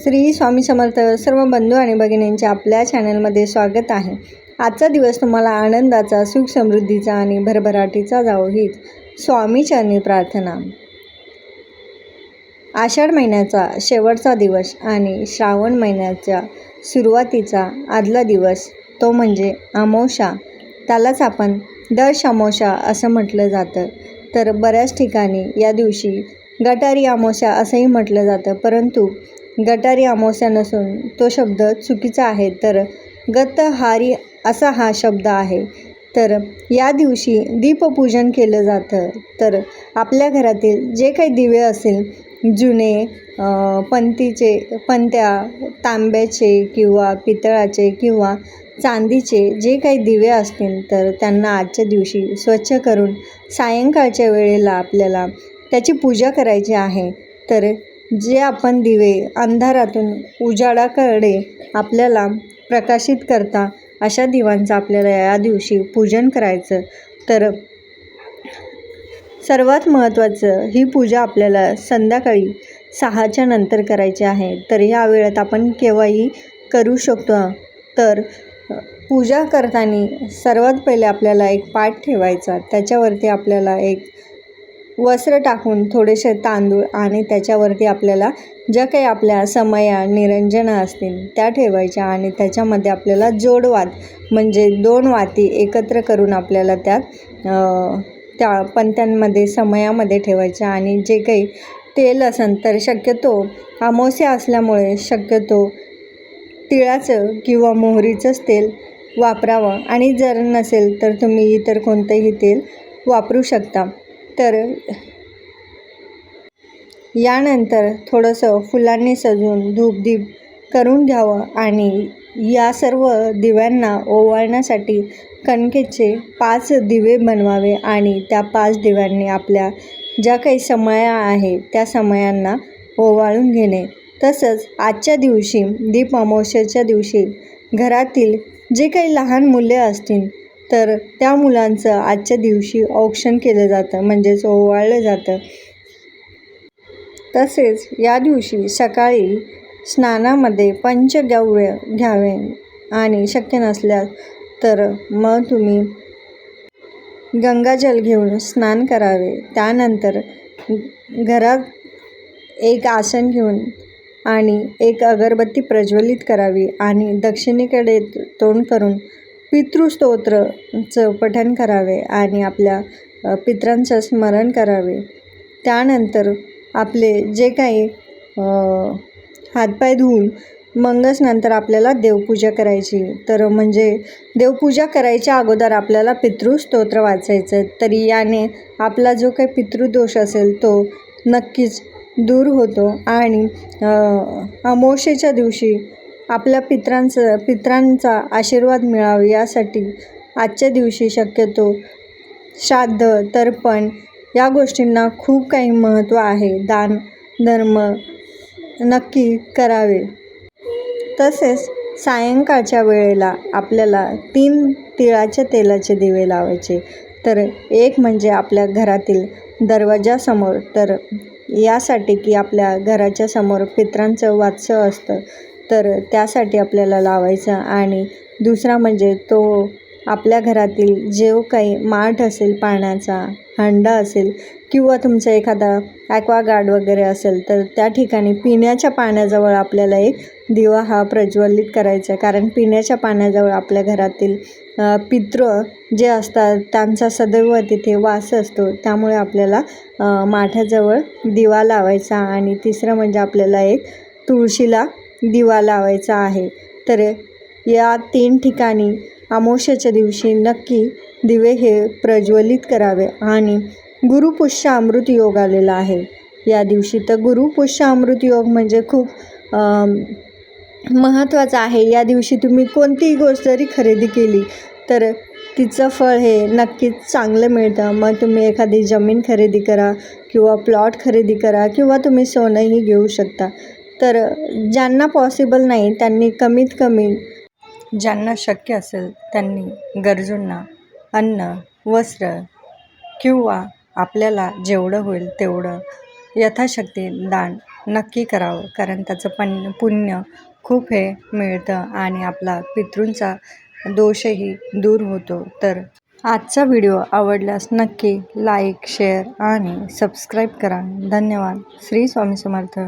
श्री स्वामी समर्थ सर्व बंधू आणि भगिनींचे आपल्या चॅनलमध्ये स्वागत आहे. आजचा दिवस तुम्हाला आनंदाचा सुख समृद्धीचा आणि भरभराटीचा जावो हीच स्वामीचरणी प्रार्थना. आषाढ महिन्याचा शेवटचा दिवस आणि श्रावण महिन्याच्या सुरुवातीचा आदला दिवस तो म्हणजे अमावस्या त्यालाच आपण दश अमावस्या असं म्हटलं जातं. तर बऱ्याच ठिकाणी या दिवशी गटारी अमावस्या असंही म्हटलं जातं परंतु गटारी अमावस्या नसून तो शब्द चुकीचा आहे तर गतहारी असा हा शब्द आहे. तर या दिवशी दीपपूजन केलं जातं. तर आपल्या घरातील जे काही दिवे असेल जुने पंतीचे पंत्या तांब्याचे किंवा पितळाचे किंवा चांदीचे जे काही दिवे असतील तर त्यांना आजच्या दिवशी स्वच्छ करून सायंकाळच्या वेळेला आपल्याला त्याची पूजा करायची आहे. तर जे आपण दिवे अंधारातून उजाडाकडे आपल्याला प्रकाशित करता अशा दिवांचं आपल्याला या दिवशी पूजन करायचं. तर सर्वात महत्त्वाचं ही पूजा आपल्याला संध्याकाळी सहाच्या नंतर करायची आहे. तर या वेळेत आपण केव्हाही करू शकतो. तर पूजा करताना सर्वात पहिले आपल्याला एक पाठ ठेवायचा. त्याच्यावरती आपल्याला एक वस्त्र टाकून थोडेसे तांदूळ आणि त्याच्यावरती आपल्याला ज्या काही आपल्या समया निरंजना असतील त्या ठेवायच्या आणि त्याच्यामध्ये आपल्याला जोडवात म्हणजे दोन वाती एकत्र करून आपल्याला त्यात त्या पंत्यांमध्ये समयामध्ये ठेवायच्या आणि जे काही तेल असेल तर शक्यतो अमावस्या असल्यामुळे शक्यतो तिळाचं किंवा मोहरीचंच तेल वापरावं आणि जर नसेल तर तुम्ही इतर कोणतंही तेल वापरू शकता. तर यानंतर थोडंसं फुलांनी सजवून धूपदीप करून घ्यावं आणि या सर्व दिव्यांना ओवाळण्यासाठी कणकेचे पाच दिवे बनवावे आणि त्या पाच दिव्यांनी आपल्या ज्या काही समया आहे त्या समयांना ओवाळून घेणे. तसंच आजच्या दिवशी दीप अमावस्येच्या दिवशी घरातील जे काही लहान मुले असतील तर त्या मुलांचं आजच्या दिवशी औक्षण केलं जातं म्हणजेच ओवाळलं जातं. तसेच या दिवशी सकाळी स्नानामध्ये पंचगव्य घ्यावे आणि शक्य नसल्यास तर मग तुम्ही गंगाजल घेऊन स्नान करावे. त्यानंतर घरात एक आसन घेऊन आणि एक अगरबत्ती प्रज्वलित करावी आणि दक्षिणेकडे तोंड करून पितृस्तोत्रचं पठन करावे आणि आपल्या पित्रांचं पितरांचं स्मरण करावे. त्यानंतर आपले जे काही हातपाय धुवून मगच नंतर आपल्याला देवपूजा करायची. तर म्हणजे देवपूजा करायच्या अगोदर आपल्याला पितृस्तोत्र वाचायचं तरी याने आपला जो काही पितृदोष असेल तो नक्कीच दूर होतो. आणि अमोशेच्या दिवशी आपल्या पितरांचं पितरांचा आशीर्वाद मिळावा यासाठी आजच्या दिवशी शक्यतो श्राद्ध तर्पण या गोष्टींना खूप काही महत्त्व आहे. दान धर्म नक्की करावे. तसेच सायंकाळच्या वेळेला आपल्याला तीन तिळाच्या तेलाचे दिवे लावायचे. तर एक म्हणजे आपल्या घरातील दरवाजासमोर तर यासाठी की आपल्या घराच्या समोर पित्रांचं वात्सव असतं. तर त्यासाठी आपल्याला लावायचं आणि दुसरा म्हणजे तो आपल्या घरातील जो काही माठ असेल पाण्याचा हंडा असेल किंवा तुमचा एखादा ॲक्वागार्ड वगैरे असेल तर त्या ठिकाणी पिण्याच्या पाण्याजवळ आपल्याला एक दिवा हा प्रज्वलित करायचा. कारण पिण्याच्या पाण्याजवळ आपल्या घरातील पितृ जे असतात त्यांचा सदैव तिथे वास असतो. त्यामुळे आपल्याला माठाजवळ दिवा लावायचा आणि तिसरं म्हणजे आपल्याला एक तुळशीला दिवा लावायचा आहे. तर या तीन ठिकाणी अमावस्येच्या दिवशी नक्की दिवे हे प्रज्वलित करावे आणि गुरुपुष्य अमृत योग आलेला आहे. या दिवशी तर गुरुपुष्य अमृत योग म्हणजे खूप महत्त्वाचं आहे. या दिवशी तुम्ही कोणतीही गोष्ट जरी खरेदी केली तर तिचं फळ हे नक्कीच चांगलं मिळतं. मग तुम्ही एखादी जमीन खरेदी करा किंवा प्लॉट खरेदी करा किंवा तुम्ही सोनंही घेऊ शकता. तर ज्यांना पॉसिबल नाही त्यांनी कमीत कमी ज्यांना शक्य असेल त्यांनी गरजूंना अन्न वस्त्र किंवा आपल्याला जेवढं होईल तेवढं यथाशक्ती दान नक्की करावं. कारण त्याचं पण पुण्य खूप हे मिळतं आणि आपला पितृंचा दोषही दूर होतो. तर आजचा व्हिडिओ आवडल्यास नक्की लाईक शेअर आणि सबस्क्राईब करा. धन्यवाद. श्री स्वामी समर्थ.